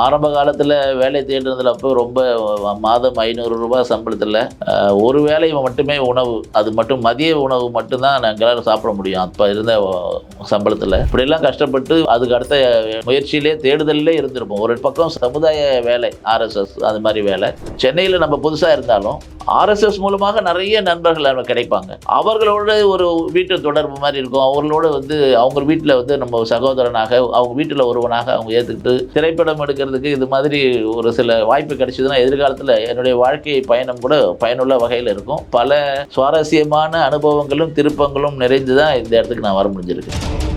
ஆரம்ப காலத்தில் வேலை தேடுறதுல அப்போ ரொம்ப மாதம் ஐநூறு ரூபாய் சம்பளத்தில் ஒரு வேலை மட்டுமே உணவு அது மட்டும் மதிய உணவு மட்டும்தான் நாங்கள் சாப்பிட முடியும். அப்போ இருந்த சம்பளத்தில். இப்படியெல்லாம் கஷ்டப்பட்டு அதுக்கு அடுத்த முயற்சியிலே தேடுதலே இருந்திருப்போம். ஒரு பக்கம் சமுதாய வேலை ஆர்எஸ்எஸ் அது மாதிரி வேலை. சென்னையில் நம்ம புதுசாக இருந்தாலும் ஆர்எஸ்எஸ் மூலமாக நிறைய நண்பர்கள் நமக்கு கிடைப்பாங்க. அவர்களோட ஒரு வீட்டு தொடர்பு மாதிரி இருக்கும். அவர்களோட வந்து அவங்க வீட்டில் வந்து நம்ம சகோதரனாக அவங்க வீட்டில் ஒருவனாக அவங்க ஏற்றுக்கிட்டு திரைப்படம் எடுக்க இருக்கிறதுக்கு இது மாதிரி ஒரு சில வாய்ப்பு கிடைச்சதுன்னா எதிர்காலத்தில் என்னுடைய வாழ்க்கை பயணம் கூட பயனுள்ள வகையில் இருக்கும். பல சுவாரஸ்யமான அனுபவங்களும் திருப்பங்களும் நிறைந்து தான் இந்த இடத்துக்கு நான் வர முடிஞ்சிருக்கேன்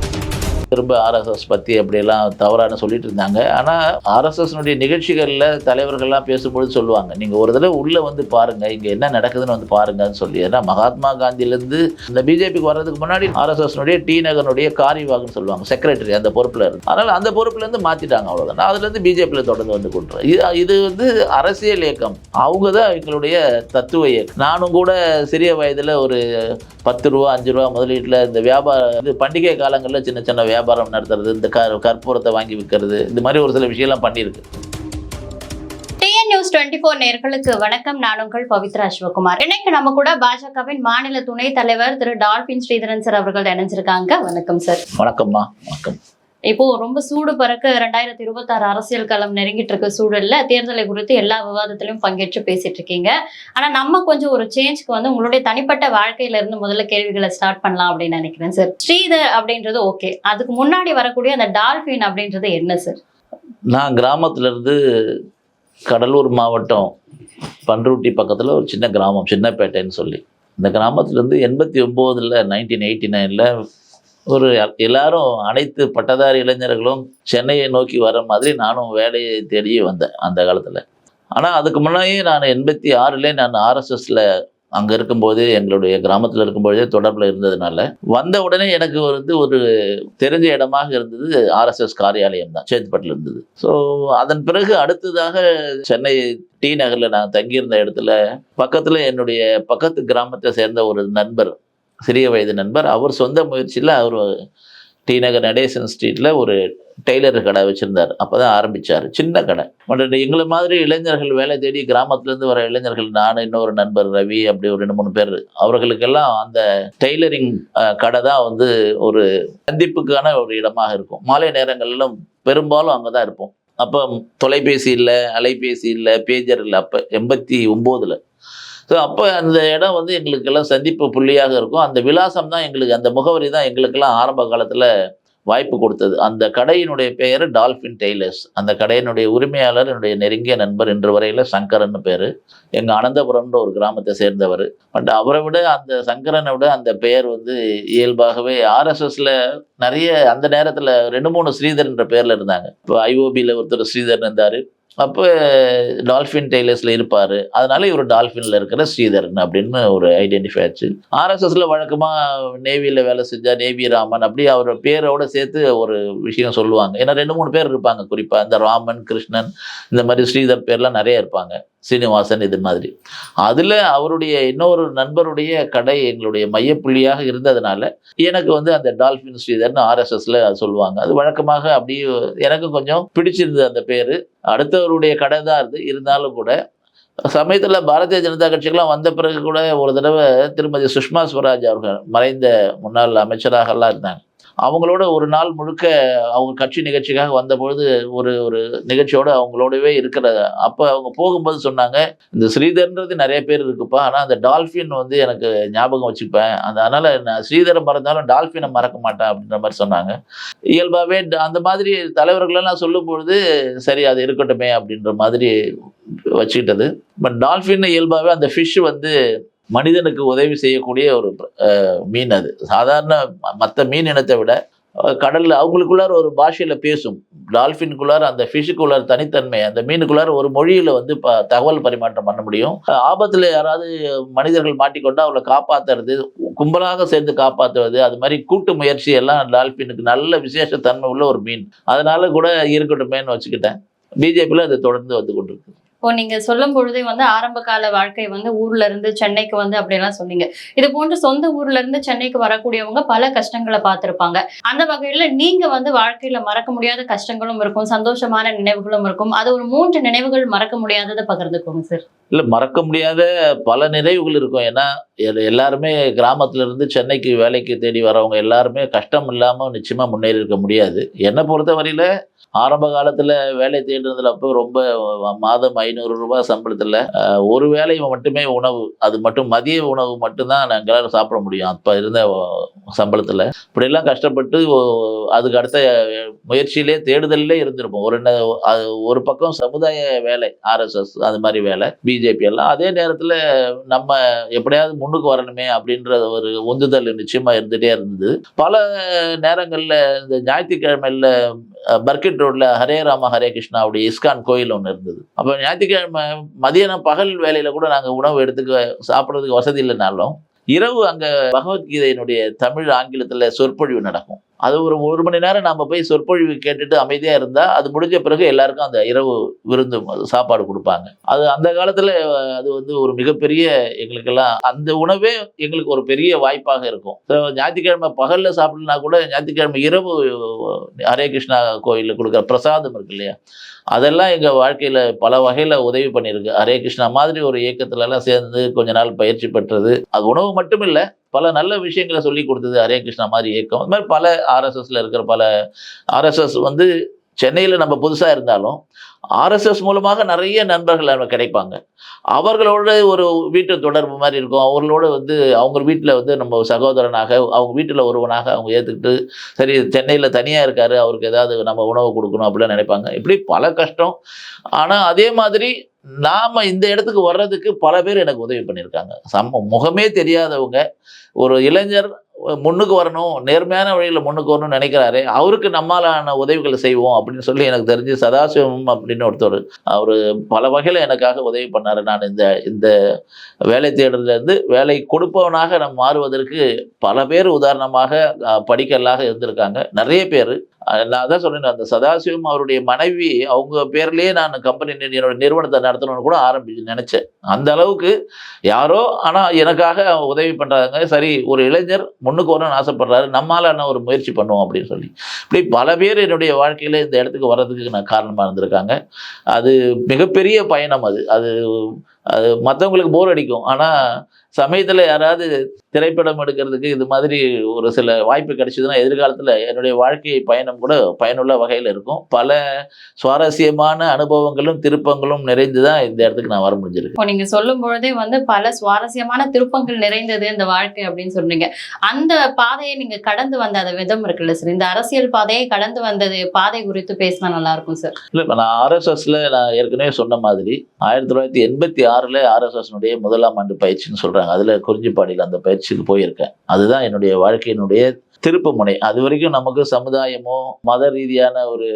திரும்ப ஆர்எஸ்எஸ் பற்றி அப்படியெல்லாம் தவறான சொல்லிட்டு இருந்தாங்க. ஆனால் ஆர்எஸ்எஸ்னுடைய நிகழ்ச்சிகளில் தலைவர்கள்லாம் பேசும்பொழுது சொல்லுவாங்க. நீங்கள் ஒரு தடவை உள்ளே வந்து பாருங்கள் இங்கே என்ன நடக்குதுன்னு வந்து பாருங்கன்னு சொல்லி. ஏன்னா மகாத்மா காந்தியிலேருந்து இந்த பிஜேபிக்கு வர்றதுக்கு முன்னாடி ஆர்எஸ்எஸ்னுடைய டி. நகரனுடைய காரிவாகன்னு சொல்லுவாங்க. செக்ரட்டரி அந்த பொறுப்பில் இருந்து. அதனால் அந்த பொறுப்புலேருந்து மாற்றிட்டாங்க அவ்வளோதான் அதுலேருந்து பிஜேபியில் தொடர்ந்து வந்து கொண்டு இது இது வந்து அரசியல் இயக்கம். அவங்க தான் எங்களுடைய தத்துவ இயக்கம். நானும் கூட சிறிய வயதில் ஒரு பத்து ரூபா அஞ்சு ரூபா முதலீட்டில் இந்த வியாபாரம் இது பண்டிகை காலங்களில் சின்ன சின்ன வியாபாரம் நடத்துறது இந்த க கற்பூரத்தை வாங்கி விற்கிறது இந்த மாதிரி ஒரு சில விஷயம்லாம் பண்ணியிருக்கு. நியூஸ் டுவெண்ட்டி ஃபோர் நேர்களுக்கு வணக்கம். நான் உங்கள் பவித்ரா சிவகுமார் இன்னைக்கு நம்ம கூட பாஜகவின் மாநில துணைத் தலைவர் திரு டால்பின் ஸ்ரீதரன் சார் அவர்கள் இணைஞ்சிருக்காங்க. வணக்கம் சார். வணக்கம்மா. வணக்கம். இப்போ ரொம்ப சூடு பறக்க ரெண்டாயிரத்தி இருபத்தாறு அரசியல் களம் நெருங்கிட்டு இருக்க சூழல்ல தேர்தலை குறித்து எல்லா விவாதத்திலையும் பங்கேற்று பேசிட்டு இருக்கீங்க. ஆனா நம்ம கொஞ்சம் ஒரு சேஞ்ச்க்கு வந்து உங்களுடைய தனிப்பட்ட வாழ்க்கையில இருந்து முதல்ல கேள்விகளை ஸ்டார்ட் பண்ணலாம் அப்படின்னு நினைக்கிறேன் சார் ஸ்ரீதர் அப்படின்றது ஓகே அதுக்கு முன்னாடி வரக்கூடிய அந்த டால்பின் அப்படின்றது என்ன சார் நான் கிராமத்துலேருந்து கடலூர் மாவட்டம் பன்ருட்டி பக்கத்தில் ஒரு சின்ன கிராமம் சின்னப்பேட்டைன்னு சொல்லி. இந்த கிராமத்துலேருந்து எண்பத்தி ஒம்போதில் நைன்டீன் எயிட்டி நைனில் ஒரு எல்லாரும் அனைத்து பட்டதாரி இளைஞர்களும் சென்னையை நோக்கி வர மாதிரி நானும் வேலையை தேடி வந்தேன் அந்த காலத்தில். ஆனால் அதுக்கு முன்னாடியே நான் எண்பத்தி ஆறுல நான் ஆர்எஸ்எஸில் அங்கே இருக்கும்போது எங்களுடைய கிராமத்தில் இருக்கும்போதே தொடர்பில் இருந்ததுனால வந்த உடனே எனக்கு வந்து ஒரு தெரிஞ்ச இடமாக இருந்தது ஆர்எஸ்எஸ் காரியாலயம் தான் சேத்பட்டில் இருந்தது. ஸோ அதன் பிறகு அடுத்ததாக சென்னை டி நகரில் நான் தங்கியிருந்த இடத்துல பக்கத்தில் என்னுடைய பக்கத்து கிராமத்தை சேர்ந்த ஒரு நண்பர் சிறிய வயது நண்பர். அவர் சொந்த முயற்சியில் அவர் டி நகர் நடேசன் ஸ்ட்ரீட்டில் ஒரு டெய்லர் கடை வச்சுருந்தார். அப்போ தான் ஆரம்பித்தார் சின்ன கடை. பட் எங்களை மாதிரி இளைஞர்கள் வேலை தேடி கிராமத்துலேருந்து வர இளைஞர்கள் நான் இன்னொரு நண்பர் ரவி அப்படி ஒரு ரெண்டு மூணு பேர் அவர்களுக்கெல்லாம் அந்த டெய்லரிங் கடை தான் வந்து ஒரு சந்திப்புக்கான ஒரு இடமாக இருக்கும். மாலை நேரங்களிலும் பெரும்பாலும் அங்கே தான் இருப்போம். அப்போ தொலைபேசி இல்லை அலைபேசி இல்லை பேஜர் இல்லை. அப்போ எண்பத்தி ஒம்போதில் ஸோ அப்போ அந்த இடம் வந்து எங்களுக்கெல்லாம் சந்திப்பு புள்ளியாக இருக்கும். அந்த விலாசம் தான் எங்களுக்கு அந்த முகவரி தான் எங்களுக்கெல்லாம் ஆரம்ப காலத்தில் வாய்ப்பு கொடுத்தது. அந்த கடையினுடைய பெயர் டால்ஃபின் டெய்லர்ஸ். அந்த கடையினுடைய உரிமையாளர் என்னுடைய நெருங்கிய நண்பர் இன்று வரையில் சங்கரன் பேர். எங்கள் அனந்தபுரம்ன்ற ஒரு கிராமத்தை சேர்ந்தவர். பட் அவரை விட அந்த சங்கரனை விட அந்த பெயர் வந்து இயல்பாகவே ஆர்எஸ்எஸில் நிறைய அந்த நேரத்தில் ரெண்டு மூணு ஸ்ரீதர்ன்ற பேரில் இருந்தாங்க. இப்போ ஐஓபியில் ஒருத்தர் ஸ்ரீதர் இருந்தார். அப்போ டால்ஃபின் டெய்லர்ஸில் இருப்பார். அதனால இவர் டால்ஃபினில் இருக்கிற ஸ்ரீதரன் அப்படின்னு ஒரு ஐடென்டிஃபை ஆச்சு. ஆர்எஸ்எஸில் வழக்கமாக நேவியில் வேலை செஞ்சால் நேவி ராமன் அப்படி அவர் பேரோட சேர்த்து ஒரு விஷயம் சொல்லுவாங்க. ஏன்னா ரெண்டு மூணு பேர் இருப்பாங்க குறிப்பாக இந்த ராமன் கிருஷ்ணன் இந்த மாதிரி ஸ்ரீதர் பேர்லாம் நிறைய இருப்பாங்க. சீனிவாசன் இது மாதிரி. அதில் அவருடைய இன்னொரு நண்பருடைய கடை எங்களுடைய மையப்புள்ளியாக இருந்ததுனால எனக்கு வந்து அந்த டால்ஃபின் ஸ்ரீதர்னு ஆர்எஸ்எஸ்ல சொல்லுவாங்க. அது வழக்கமாக அப்படியே எனக்கு கொஞ்சம் பிடிச்சிருந்தது அந்த பேர். அடுத்தவருடைய கடை தான் இருந்து இருந்தாலும் கூட சமயத்தில் பாரதிய ஜனதா கட்சிக்கெல்லாம் வந்த பிறகு கூட ஒரு தடவை திருமதி சுஷ்மா ஸ்வராஜ் அவர்கள் மறைந்த முன்னாள் அமைச்சராகலாம் இருந்தாங்க. அவங்களோட ஒரு நாள் முழுக்க அவங்க கட்சி நிகழ்ச்சிக்காக வந்தபொழுது ஒரு ஒரு நிகழ்ச்சியோட அவங்களோடவே இருக்கிற அப்போ அவங்க போகும்போது சொன்னாங்க இந்த ஸ்ரீதர்ன்றது நிறைய பேர் இருக்குப்பா ஆனால் அந்த டால்ஃபின் வந்து எனக்கு ஞாபகம் வச்சுப்பேன். அந்த அதனால் நான் ஸ்ரீதரை மறந்தாலும் டால்ஃபினை மறக்க மாட்டேன் அப்படின்ற மாதிரி சொன்னாங்க. இயல்பாகவே அந்த மாதிரி தலைவர்களெல்லாம் சொல்லும்பொழுது சரி அது இருக்கட்டுமே அப்படின்ற மாதிரி வச்சுக்கிட்டது. பட் டால்ஃபின் இயல்பாகவே அந்த ஃபிஷ் வந்து மனிதனுக்கு உதவி செய்யக்கூடிய ஒரு மீன் அது. சாதாரண மற்ற மீன் இனத்தை விட கடலில் அவங்களுக்குள்ளார ஒரு பாஷையில் பேசும். டால்ஃபின்குள்ளார அந்த ஃபிஷுக்குள்ளார தனித்தன்மை அந்த மீனுக்குள்ளார ஒரு மொழியில் வந்து ப தகவல் பரிமாற்றம் பண்ண முடியும். ஆபத்தில் யாராவது மனிதர்கள் மாட்டிக்கொண்டால் அவளை காப்பாற்றுறது கும்பலாக சேர்ந்து காப்பாற்றுவது அது மாதிரி கூட்டு முயற்சி எல்லாம் டால்ஃபினுக்கு நல்ல விசேஷ தன்மை உள்ள ஒரு மீன். அதனால கூட இருக்கட்டுமேன்னு வச்சுக்கிட்டேன். பிஜேபியில் அது தொடர்ந்து வந்து கொண்டிருக்கு. இப்போ நீங்க சொல்லும் பொழுதே வந்து ஆரம்ப கால வாழ்க்கை வந்து ஊர்ல இருந்து சென்னைக்கு வந்து அப்படியெல்லாம் சொன்னீங்க. இது போன்று சொந்த ஊர்ல இருந்து சென்னைக்கு வரக்கூடியவங்க பல கஷ்டங்களை பார்த்திருப்பாங்க. அந்த வகையில நீங்க வந்து வாழ்க்கையில மறக்க முடியாத கஷ்டங்களும் இருக்கும் சந்தோஷமான நினைவுகளும் இருக்கும். அது ஒரு மூன்று நினைவுகள் மறக்க முடியாததை பகிர்ந்துக்கோங்க சார் இல்லை மறக்க முடியாத பல நினைவுகள் இருக்கும். ஏன்னா எல்லாருமே கிராமத்துல இருந்து சென்னைக்கு வேலைக்கு தேடி வரவங்க எல்லாருமே கஷ்டம் இல்லாமல் நிச்சயமாக முன்னேறி இருக்க முடியாது. என்னை பொறுத்தவரையில் ஆரம்ப காலத்தில் வேலை தேடுறதுல அப்போ ரொம்ப மாதம் ஐநூறு ரூபாய் சம்பளத்தில் ஒரு வேலை மட்டுமே உணவு அது மட்டும் மதிய உணவு மட்டும்தான் நாங்கள் சாப்பிட முடியும். அப்போ இருந்த சம்பளத்தில். இப்படியெல்லாம் கஷ்டப்பட்டு அதுக்கு அடுத்த முயற்சியிலே தேடுதல்லே இருந்திருப்போம். ஒரு அது ஒரு பக்கம் சமுதாய வேலை ஆர்எஸ்எஸ் அது மாதிரி வேலை பிஜேபி எல்லாம். அதே நேரத்தில் நம்ம எப்படியாவது முன்னுக்கு வரணுமே அப்படின்ற ஒரு உந்துதல் நிச்சயமாக இருந்துகிட்டே இருந்தது. பல நேரங்களில் இந்த ஞாயிற்றுக்கிழமையில் பர்கிட் ரோட்டில் ஹரே ராம ஹரே கிருஷ்ணா அப்படி இஸ்கான் கோயில் ஒன்று இருந்தது. அப்போ ஞாயிற்றுக்கிழமை மதியானம் பகல் வேலையில் கூட நாங்கள் உணவு எடுத்துக்க சாப்பிட்றதுக்கு வசதி இல்லைனாலும் இரவு அங்கே பகவத்கீதையினுடைய தமிழ் ஆங்கிலத்தில் சொற்பொழிவு நடக்கும். அது ஒரு ஒரு மணி நேரம் நாம் போய் சொற்பொழிவு கேட்டுட்டு அமைதியாக இருந்தால் அது முடிஞ்ச பிறகு எல்லாருக்கும் அந்த இரவு விருந்து சாப்பாடு கொடுப்பாங்க. அது அந்த காலத்தில் அது வந்து ஒரு மிகப்பெரிய எங்களுக்கெல்லாம் அந்த உணவே எங்களுக்கு ஒரு பெரிய வாய்ப்பாக இருக்கும். ஸோ ஞாயிற்றுக்கிழமை பகலில் சாப்பிடலனா கூட ஞாயிற்றுக்கிழமை இரவு ஹரே கிருஷ்ணா கோயிலில் கொடுக்குற பிரசாதம் இருக்கு இல்லையா? அதெல்லாம் எங்கள் வாழ்க்கையில் பல வகையில் உதவி பண்ணியிருக்கு. ஹரே கிருஷ்ணா மாதிரி ஒரு இயக்கத்துலலாம் சேர்ந்து கொஞ்ச நாள் பயிற்சி பெற்றது. அது உணவு மட்டும் இல்லை பல நல்ல விஷயங்களை சொல்லி கொடுத்தது ஹரே கிருஷ்ணா மாதிரி இயக்கம். அது மாதிரி பல ஆர்எஸ்எஸ்ல இருக்கிற பல ஆர்எஸ்எஸ் வந்து சென்னையில் நம்ம புதுசாக இருந்தாலும் ஆர்எஸ்எஸ் மூலமாக நிறைய நண்பர்கள் நமக்கு கிடைப்பாங்க. அவர்களோட ஒரு வீட்டு தொடர்பு மாதிரி இருக்கும். அவர்களோட வந்து அவங்க வீட்டில் வந்து நம்ம சகோதரனாக அவங்க வீட்டில் ஒருவனாக அவங்க ஏற்றுக்கிட்டு சரி சென்னையில் தனியாக இருக்காரு அவருக்கு ஏதாவது நம்ம உணவு கொடுக்கணும் அப்படிலாம் நினைப்பாங்க. இப்படி பல கஷ்டம். ஆனால் அதே மாதிரி நாம் இந்த இடத்துக்கு வர்றதுக்கு பல பேர் எனக்கு உதவி பண்ணியிருக்காங்க. சம முகமே தெரியாதவங்க ஒரு இளைஞர் முன்னுக்கு வரணும் நேர்மையான வழியில் முன்னுக்கு வரணும்னு நினைக்கிறாரு அவருக்கு நம்மாலான உதவிகளை செய்வோம் அப்படின்னு சொல்லி எனக்கு தெரிஞ்சு சதாசிவம் அப்படின்னு ஒருத்தர் அவர் பல வகையில் எனக்காக உதவி பண்ணார். நான் இந்த இந்த வேலை தேடுறதுலேருந்து வேலை கொடுப்பவனாக நம் மாறுவதற்கு பல பேர் உதாரணமாக படிக்கலாக இருந்திருக்காங்க. நிறைய பேர் நான் தான் சொன்னேன் அந்த சதாசிவம் அவருடைய மனைவி அவங்க பேர்லேயே நான் கம்பெனி என்னோட நிறுவனத்தை நடத்தணும்னு கூட ஆரம்பிச்சு நினச்சேன். அந்த அளவுக்கு யாரோ ஆனால் எனக்காக உதவி பண்ணுறாங்க சரி ஒரு இளைஞர் முன்னுக்கு வரணும்னு ஆசைப்படுறாரு. நம்மால் என்ன ஒரு முயற்சி பண்ணுவோம் அப்படின்னு சொல்லி. இப்படி பல பேர் என்னுடைய வாழ்க்கையில் இந்த இடத்துக்கு வர்றதுக்கு நான் காரணமாக இருந்திருக்காங்க. அது மிகப்பெரிய பயணம் அது. அது அது மற்றவங்களுக்கு போர் அடிக்கும். ஆனால் சமயத்தில் யாராவது திரைப்படம் எடுக்கிறதுக்கு இது மாதிரி ஒரு சில வாய்ப்பு கிடைச்சதுன்னா எதிர்காலத்தில் என்னுடைய வாழ்க்கை பயணம் கூட பயனுள்ள வகையில் இருக்கும். பல சுவாரஸ்யமான அனுபவங்களும் திருப்பங்களும் நிறைந்து தான் இந்த இடத்துக்கு நான் வர முடிஞ்சிருக்கு. இப்போ நீங்க சொல்லும் பொழுதே வந்து பல சுவாரஸ்யமான திருப்பங்கள் நிறைந்தது இந்த வாழ்க்கை அப்படின்னு சொன்னீங்க. அந்த பாதையை நீங்க கடந்து வந்த அந்த விதம் இருக்குல்ல சார்? இந்த அரசியல் பாதையை கடந்து வந்தது பாதை குறித்து பேசினா நல்லா இருக்கும் சார். இல்லை இப்போ நான் ஆர்எஸ்எஸ்ல நான் ஏற்கனவே சொன்ன மாதிரி ஆயிரத்தி தொள்ளாயிரத்தி எண்பத்தி ஆறில் ஆர்எஸ்எஸ்னுடைய முதலாம் ஆண்டு பயிற்சின்னு சொல்கிறாங்க அதில் குறிஞ்சிப்பாடியில் அந்த பயிற்சிக்கு போயிருக்கேன். அதுதான் என்னுடைய வாழ்க்கையினுடைய திருப்பு முனை அது வரைக்கும் நமக்கு சமுதாயமோ மத ரீதியான ஒரு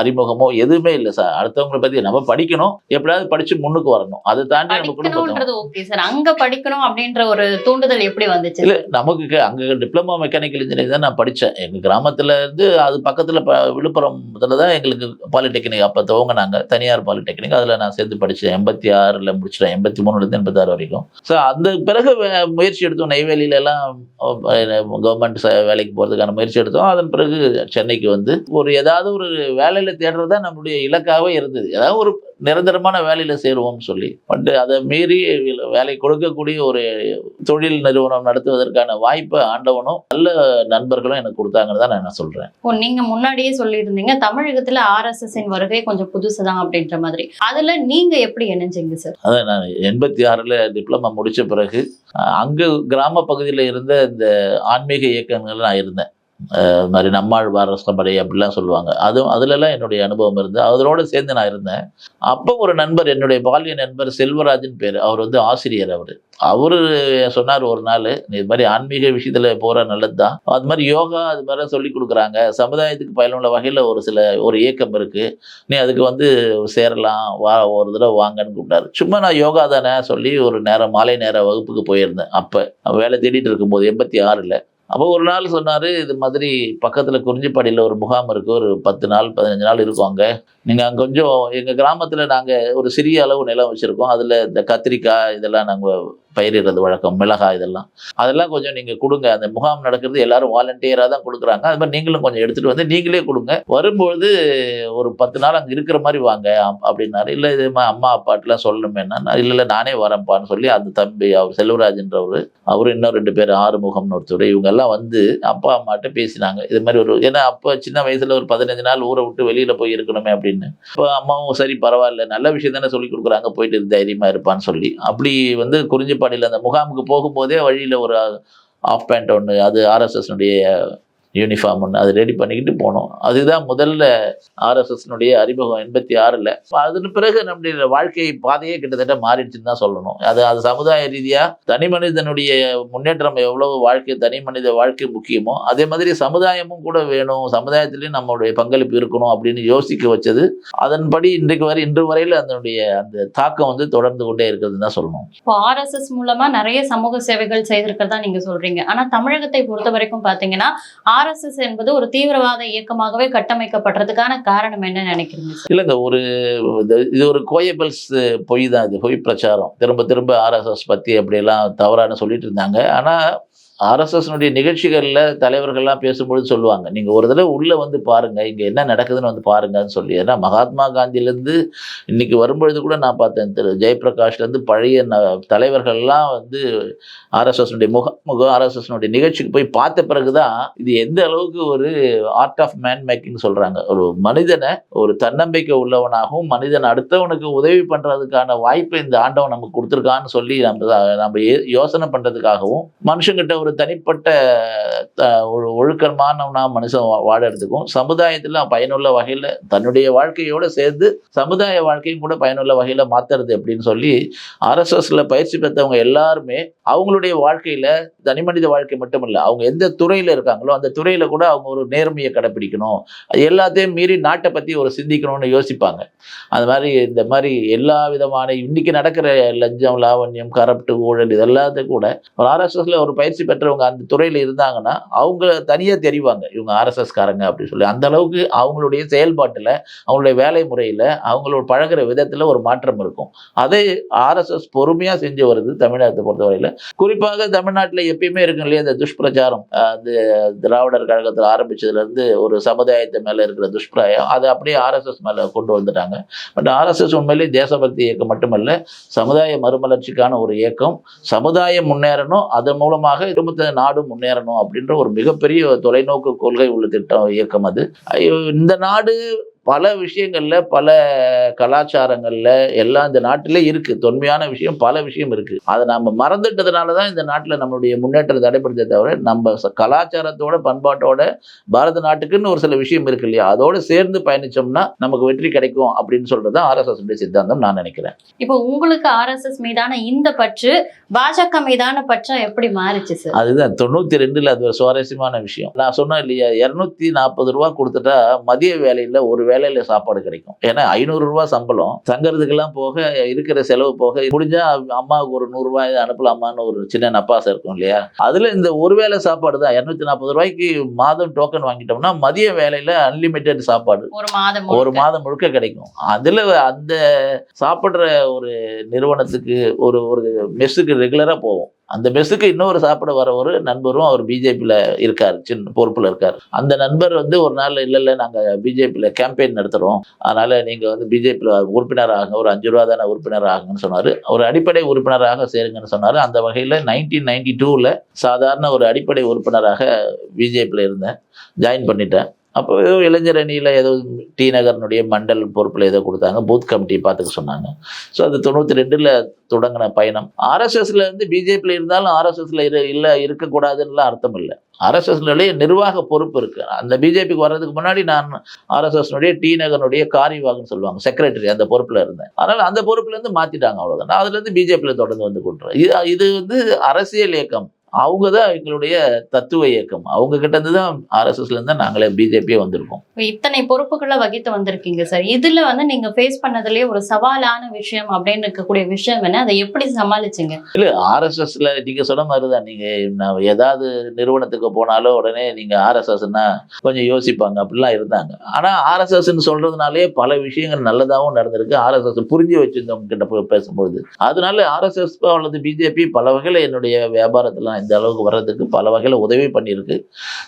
அறிமுகமோ எதுவுமே இல்லை சார். அடுத்தவங்களை பற்றி நம்ம படிக்கணும். எப்படியாவது படித்து முன்னுக்கு வரணும். அதை தாண்டி நம்ம படிக்கணும்ன்றது ஓகே சார். அங்க படிக்கணும் அப்படின்ற ஒரு தூண்டுதல் எப்படி வந்துச்சு? இல்லை நமக்கு அங்க டிப்ளமோ மெக்கானிக்கல் இன்ஜினியரிங் தான் நான் படித்தேன் எங்கள் கிராமத்துல இருந்து அது பக்கத்தில் விழுப்புரத்தில் தான் எங்களுக்கு பாலிடெக்னிக் அப்போ துவங்கினாங்க. தனியார் பாலிடெக்னிக் அதில் நான் சேர்ந்து படித்தேன் எண்பத்தி ஆறில் முடிச்சிட்டேன். எண்பத்தி மூணுலேருந்து எண்பத்தாறு வரைக்கும். ஸோ அந்த பிறகு முயற்சி எடுத்தோம். நெய்வேலியில எல்லாம் கவர்மெண்ட் வேலைக்கு போகிறதுக்கான முயற்சி எடுத்தோம். அதன் பிறகு சென்னைக்கு வந்து ஒரு ஏதாவது ஒரு வேலையில் தேடுறது தான் நம்மளுடைய இலக்காகவே இருந்தது. ஏதாவது ஒரு நிரந்தரமான வேலையில் சேருவோம்னு சொல்லி. பட் அதை மீறி வேலை கொடுக்கக்கூடிய ஒரு தொழில் நிறுவனம் நடத்துவதற்கான வாய்ப்பை ஆண்டவனும் நல்ல நண்பர்களும் எனக்கு கொடுத்தாங்கன்னு தான் நான் என்ன சொல்கிறேன் இப்போ நீங்க முன்னாடியே சொல்லியிருந்தீங்க தமிழகத்துல ஆர்எஸ்எஸ் இன் வருகை கொஞ்சம் புதுசுதான் அப்படின்ற மாதிரி. அதுல நீங்க எப்படி இணைஞ்சீங்க சார் அதான் நான் எண்பத்தி ஆறில் டிப்ளமா முடித்த பிறகு அங்கு கிராம பகுதியில் இருந்த இந்த ஆன்மீக இயக்கங்கள் நான் இருந்தேன். இது மாதிரி நம்மாழ்வார் ரசபடை அப்படிலாம் சொல்லுவாங்க. அதுவும் அதுலலாம் என்னுடைய அனுபவம் இருந்து அதனோடு சேர்ந்து நான் இருந்தேன். அப்போ ஒரு நண்பர் என்னுடைய பாலிய நண்பர் செல்வராஜன் பேர். அவர் வந்து ஆசிரியர் அவர். அவர் சொன்னார் ஒரு நாள் நீ இது மாதிரி ஆன்மீக விஷயத்தில் போகிற நல்லது தான் அது மாதிரி யோகா அது மாதிரி சொல்லி கொடுக்குறாங்க. சமுதாயத்துக்கு பயனுள்ள வகையில் ஒரு சில ஒரு இயக்கம் இருக்குது நீ அதுக்கு வந்து சேரலாம். வா ஒரு தடவை வாங்கன்னு கூப்பிட்டாரு. சும்மா நான் யோகா தானே சொல்லி ஒரு நேரம் மாலை நேர வகுப்புக்கு போயிருந்தேன். அப்போ வேலை தேடிட்டு இருக்கும்போது எண்பத்தி ஆறில் அப்போ ஒரு நாள் சொன்னார் இது மாதிரி பக்கத்தில் குறிஞ்சிப்பாடியில் ஒரு முகாம் இருக்குது ஒரு பத்து நாள் பதினஞ்சு நாள் இருக்கும் அங்கே. நீங்கள் அங்கே கொஞ்சம் எங்கள் கிராமத்தில் நாங்கள் ஒரு சிறிய அளவு நிலம் வச்சுருக்கோம். அதில் இந்த கத்திரிக்காய் இதெல்லாம் நாங்கள் பயிரிடுறது வழக்கம் மிளகாய் இதெல்லாம். அதெல்லாம் கொஞ்சம் நீங்கள் கொடுங்க. அந்த முகாம் நடக்கிறது எல்லாரும் வாலண்டியராக தான் கொடுக்குறாங்க. அது மாதிரி நீங்களும் கொஞ்சம் எடுத்துகிட்டு வந்து நீங்களே கொடுங்க. வரும்பொழுது ஒரு பத்து நாள் அங்கே இருக்கிற மாதிரி வாங்க அப்படின்னாரு. இல்லை இது அம்மா அப்பாட்டெலாம் சொல்லணுமேனா இல்லை இல்லை நானே வரேன்ப்பான்னு சொல்லி அந்த தம்பி அவர் செல்வராஜன்றவர் அவர் இன்னும் ரெண்டு பேர் ஆறுமுகம்னு ஒருத்தர் இவங்கெல்லாம் வந்து அப்பா அம்மாட்ட பேசினாங்க. இது மாதிரி ஒரு ஏன்னா அப்போ சின்ன வயசில் ஒரு பதினஞ்சு நாள் ஊரை விட்டு வெளியில் போய் இருக்கணுமே அப்படின்னு. இப்போ அம்மாவும் சரி பரவாயில்ல நல்ல விஷயம் தானே சொல்லி கொடுக்குறாங்க. போயிட்டு தைரியமாக இருப்பான்னு சொல்லி. அப்படி வந்து குறிஞ்சிப்பாடியில் அந்த முகாமுக்கு போகும்போதே வழியில் ஒரு ஆஃப் பேண்ட் ஒன்று அது ஆர்எஸ்எஸ்னுடைய யூனிஃபார்ம் ஒன்று அது ரெடி பண்ணிக்கிட்டு போனோம். அதுதான் முதல்ல ஆர்எஸ்எஸ்னுடைய அறிமுகம் எண்பத்தி ஆறில். அதன் பிறகு நம்முடைய வாழ்க்கை பாதையே கிட்டத்தட்ட மாறிடுச்சுன்னு தான் சொல்லணும். அது அது சமுதாய ரீதியாக தனி மனிதனுடைய முன்னேற்றம் எவ்வளவு வாழ்க்கை தனி மனித வாழ்க்கை முக்கியமோ அதே மாதிரி சமுதாயமும் கூட வேணும். சமுதாயத்திலையும் நம்மளுடைய பங்களிப்பு இருக்கணும் அப்படின்னு யோசிக்க வச்சது. அதன்படி இன்றைக்கு வரை இன்று வரையில் அதனுடைய அந்த தாக்கம் வந்து தொடர்ந்து கொண்டே இருக்கிறதுன்னு தான் சொல்லணும். இப்போ ஆர்எஸ்எஸ் மூலமா நிறைய சமூக சேவைகள் செய்திருக்கிறதா நீங்க சொல்றீங்க. ஆனா தமிழகத்தை பொறுத்த வரைக்கும் பாத்தீங்கன்னா ஆர்எஸ்எஸ் என்பது ஒரு தீவிரவாத இயக்கமாகவே கட்டமைக்கப்படுறதுக்கான காரணம் என்ன நினைக்கிறீங்க இல்லைங்க ஒரு இது- இது ஒரு கோயபிள்ஸ் பொய் தான் இது பொய் பிரச்சாரம். திரும்ப திரும்ப ஆர்எஸ்எஸ் பற்றி அப்படியெல்லாம் தவறான சொல்லிட்டு இருந்தாங்க. ஆனால் ஆர்எஸ்எஸ்னுடைய நிகழ்ச்சிகளில் தலைவர்கள்லாம் பேசும்பொழுது சொல்லுவாங்க நீங்கள் ஒரு தடவை உள்ளே வந்து பாருங்கள் இங்கே என்ன நடக்குதுன்னு வந்து பாருங்கன்னு சொல்லி. ஏன்னா மகாத்மா காந்தியிலேருந்து இன்றைக்கி வரும்பொழுது கூட நான் பார்த்தேன் திரு. ஜெயபிரகாஷ்லேருந்து பழைய ந தலைவர்கள்லாம் வந்து ஆர்எஸ்எஸ்னுடைய முக முகம் ஆர்எஸ்எஸ்னுடைய நிகழ்ச்சிக்கு போய் பார்த்த பிறகு தான் இது எந்த அளவுக்கு ஒரு ஆர்ட் ஆஃப் மேன் மேக்கிங் சொல்கிறாங்க ஒரு மனிதனை ஒரு தன்னம்பிக்கை உள்ளவனாகவும் மனிதன் அடுத்தவனுக்கு உதவி பண்ணுறதுக்கான வாய்ப்பை இந்த ஆண்டவன் நமக்கு கொடுத்துருக்கான்னு சொல்லி நம்ம நம்ம யோசனை பண்ணுறதுக்காகவும் மனுஷங்கிட்ட ஒரு தனிப்பட்ட த- ஒரு ஒழுக்கமானவனா மனுஷன் வா- வாழறதுக்கும் சமுதாயத்தில் பயனுள்ள வகையில் தன்னுடைய வாழ்க்கையோடு சேர்ந்து சமுதாய வாழ்க்கையும் கூட பயனுள்ள வகையில் மாற்றுறது அப்படின்னு சொல்லி ஆர்எஸ்எஸில் பயிற்சி பெற்றவங்க எல்லாருமே அவங்களுடைய வாழ்க்கையில் தனி மனித வாழ்க்கை மட்டும் இல்லை அவங்க எந்த துறையில் இருக்காங்களோ அந்த துறையில் கூட அவங்க ஒரு நேர்மையை கடைப்பிடிக்கணும். அது எல்லாத்தையும் மீறி நாட்டை பற்றி ஒரு சிந்திக்கணும்னு யோசிப்பாங்க. அது மாதிரி இந்த மாதிரி எல்லா விதமான இன்னைக்கு நடக்கிற லஞ்சம் லாவண்யம் கரப்ட் ஊழல் இதெல்லாத்தையும் கூட ஒரு ஆர்எஸ்எஸில் ஒரு பயிற்சி பெற்றவங்க அந்த துறையில் இருந்தாங்கன்னா அவங்க தனியாக தெரிவாங்க. இவங்க ஆர்எஸ்எஸ்காரங்க அப்படின்னு சொல்லி. அந்த அளவுக்கு அவங்களுடைய செயல்பாட்டில் அவங்களுடைய வேலை முறையில் அவங்களோட பழகுற விதத்தில் ஒரு மாற்றம் இருக்கும். அதை ஆர்எஸ்எஸ் பொறுமையாக செஞ்சு வருது தமிழகத்தை பொறுத்தவரையில். குறிப்பாக தமிழ்நாட்டில் எப்பயுமே இருக்கும் இல்லையா இந்த துஷ்பிரச்சாரம் அந்த திராவிடர் கழகத்தில் ஆரம்பித்ததுலேருந்து ஒரு சமுதாயத்தை மேலே இருக்கிற துஷ்பிராயம் அதை அப்படியே ஆர்எஸ்எஸ் மேலே கொண்டு வந்துட்டாங்க. பட் ஆர்எஸ்எஸ் உண்மையிலே தேசபக்தி இயக்கம் மட்டுமல்ல சமுதாய மறுமலர்ச்சிக்கான ஒரு இயக்கம் சமுதாயம் முன்னேறணும் அதன் மூலமாக ஒட்டுமொத்த நாடு முன்னேறணும் அப்படின்ற ஒரு மிகப்பெரிய தொலைநோக்கு கொள்கை உள்ள திட்டம் இயக்கம் அது. இந்த நாடு பல விஷயங்கள்ல பல கலாச்சாரங்கள்ல எல்லாம் இந்த நாட்டிலே இருக்கு. தொன்மையான விஷயம் பல விஷயம் இருக்கு. அதை நம்ம மறந்துட்டதுனால தான் இந்த நாட்டில் நம்மளுடைய முன்னேற்றம் தடைப்படுத்தே தவிர நம்ம கலாச்சாரத்தோட பண்பாட்டோட பாரத நாட்டுக்குன்னு ஒரு சில விஷயம் இருக்கு இல்லையா? அதோட சேர்ந்து பயணிச்சோம்னா நமக்கு வெற்றி கிடைக்கும் அப்படின்னு சொல்றது தான் ஆர்எஸ்எஸ் சித்தாந்தம் நான் நினைக்கிறேன். இப்போ உங்களுக்கு ஆர்எஸ்எஸ் மீதான இந்த பற்று பாஜக மீதான பற்றா எப்படி மாறிச்சு சார் அதுதான் தொண்ணூத்தி ரெண்டுல அது ஒரு சுவாரஸ்யமான விஷயம். நான் சொன்னேன் இல்லையா இருநூத்தி நாற்பது ரூபா கொடுத்துட்டா மதிய வேலையில ஒரு வேலையில சாப்பாடு கிடைக்கும். ஏன்னா ஐநூறு ரூபா சம்பளம் தங்கறதுக்கெல்லாம் போக இருக்கிற செலவு போக முடிஞ்சா அம்மாவுக்கு ஒரு நூறு ரூபாய் அனுப்பலாமான்னு ஒரு சின்ன நப்பாசை இருக்கும் இல்லையா? அதுல இந்த ஒரு வேளை சாப்பாடு தான். இருநூத்தி நாற்பது ரூபாய்க்கு மாதம் டோக்கன் வாங்கிட்டோம்னா மதிய வேலையில அன்லிமிட்டெட் சாப்பாடு. ஒரு மாதம் ஒரு. மாதம் முழுக்க கிடைக்கும். அதுல அந்த சாப்பிட்ற ஒரு நிறுவனத்துக்கு ஒரு ஒரு மெஸ்ஸுக்கு ரெகுலரா போவோம். அந்த மெஸ்ஸுக்கு இன்னொரு சாப்பிட வர ஒரு நண்பரும் அவர் பிஜேபியில் இருக்கார் சின்ன பொறுப்பில் இருக்கார். அந்த நண்பர் வந்து ஒரு நாள் இல்லை இல்லை நாங்கள் பிஜேபியில் கேம்பெயின் நடத்துகிறோம் அதனால் நீங்கள் வந்து பிஜேபியில் உறுப்பினர் ஆகுங்க. ஒரு அஞ்சு ரூபா தானே உறுப்பினர் ஆகுங்கன்னு சொன்னார். ஒரு அடிப்படை உறுப்பினராக சேருங்கன்னு சொன்னார். அந்த வகையில் நைன்டீன் நைன்டி டூவில் சாதாரண ஒரு அடிப்படை உறுப்பினராக பிஜேபியில் இருந்தேன். ஜாயின் பண்ணிட்டேன். அப்போ ஏதோ இளைஞர் அணியில் ஏதோ டி நகரனுடைய மண்டல் பொறுப்பில் ஏதோ கொடுத்தாங்க பூத் கமிட்டி பார்த்துக்க சொன்னாங்க. ஸோ அது தொண்ணூற்றி ரெண்டில் தொடங்கின பயணம். ஆர்எஸ்எஸ்ல இருந்து பிஜேபியில் இருந்தாலும் ஆர்எஸ்எஸ்ல இரு இல்லை இருக்கக்கூடாதுன்னுலாம் அர்த்தம் இல்லை. ஆர்எஸ்எஸ்னுடைய நிர்வாக பொறுப்பு இருக்குது அந்த பிஜேபிக்கு வர்றதுக்கு முன்னாடி நான் ஆர்எஸ்எஸ்னுடைய டி நகரனுடைய காரிவாகன்னு சொல்லுவாங்க செக்ரட்டரி அந்த பொறுப்பில் இருந்தேன். அதனால் அந்த பொறுப்புலேருந்து மாற்றிட்டாங்க அவ்வளோதான் நான் அதுலேருந்து பிஜேபியில் தொடர்ந்து வந்து கொடுத்துறேன் இது இது வந்து அரசியல் இயக்கம். அவங்க தான் எங்களுடைய தத்துவ இயக்கம். அவங்க கிட்ட இருந்து தான் ஆர்எஸ்எஸ்ல இருந்து நாங்களே பிஜேபியே வந்திருக்கோம். இத்தனை பொறுப்புகளை வகித்து வந்திருக்கீங்க சார் இதுல வந்து நீங்க ஃபேஸ் பண்ணதுலயே ஒரு சவாலான விஷயம் அப்படின்னு இருக்கக்கூடிய விஷயம் என்ன? அதை எப்படி சமாளிச்சீங்க? இல்ல ஆர்எஸ்எஸ்ல நீங்க சொன்ன மாதிரி தான் நீங்க ஏதாவது நிறுவனத்துக்கு போனாலும் உடனே நீங்க ஆர்எஸ்எஸ்னா கொஞ்சம் யோசிப்பாங்க. அப்படிலாம் இருந்தாங்க. ஆனா ஆர்எஸ்எஸ்ன்னு சொல்றதுனாலே பல விஷயங்கள் நல்லதாகவும் நடந்திருக்கு. ஆர்எஸ்எஸ் புரிஞ்சு வச்சிருந்தவங்க கிட்ட போய் பேசும்போது அதனால ஆர்எஸ்எஸ் அல்லது பிஜேபி பல வகையில என்னுடைய வியாபாரத்துல இந்த அளவுக்கு வர்றதுக்கு பல வகையில உதவி பண்ணியிருக்கு.